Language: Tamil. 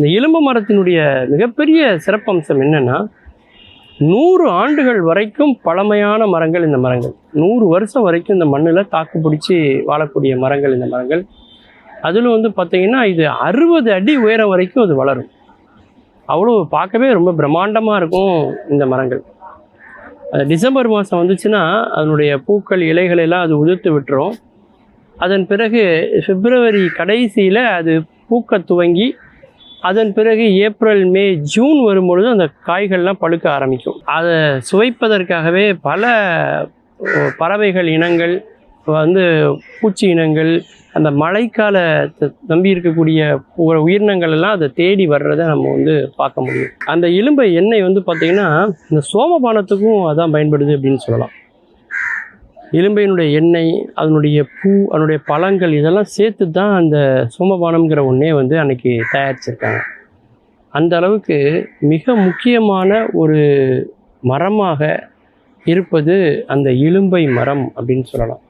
இந்த இலும்பு மரத்தினுடைய மிகப்பெரிய சிறப்பம்சம் என்னென்னா நூறு ஆண்டுகள் வரைக்கும் பழமையான மரங்கள் இந்த மரங்கள். நூறு வருஷம் வரைக்கும் இந்த மண்ணில் தாக்கு பிடிச்சி வாழக்கூடிய மரங்கள் இந்த மரங்கள். அதில் வந்து பார்த்திங்கன்னா இது அறுபது அடி உயரம் வரைக்கும் அது வளரும். அவ்வளோ பார்க்கவே ரொம்ப பிரம்மாண்டமாக இருக்கும் இந்த மரங்கள். அது டிசம்பர் மாதம் வந்துச்சுன்னா அதனுடைய பூக்கள் இலைகள் எல்லாம் அது உதிர்த்து விட்டுரும். அதன் பிறகு பிப்ரவரி கடைசியில் அது பூக்க துவங்கி அதன் பிறகு ஏப்ரல் மே ஜூன் வரும்பொழுது அந்த காய்கள்லாம் பழுக்க ஆரம்பிக்கும். அதை சுவைப்பதற்காகவே பல பறவைகள் இனங்கள் வந்து பூச்சி இனங்கள் அந்த மழைக்கால நம்பி இருக்கக்கூடிய உயிரினங்கள் எல்லாம் அதை தேடி வர்றதை நம்ம வந்து பார்க்க முடியும். அந்த இலும்பை எண்ணெய் வந்து பார்த்திங்கன்னா இந்த சோமபானத்துக்கும் அதான் பயன்படுது அப்படின்னு சொல்லலாம். எலும்பையினுடைய எண்ணெய் அதனுடைய பூ அதனுடைய பழங்கள் இதெல்லாம் சேர்த்து தான் அந்த சோமபானம்ங்கிற ஒன்றே வந்து அன்னைக்கு தயாரிச்சிருக்காங்க. அந்த அளவுக்கு மிக முக்கியமான ஒரு மரமாக இருப்பது அந்த இலும்பை மரம் அப்படின்னு சொல்லலாம்.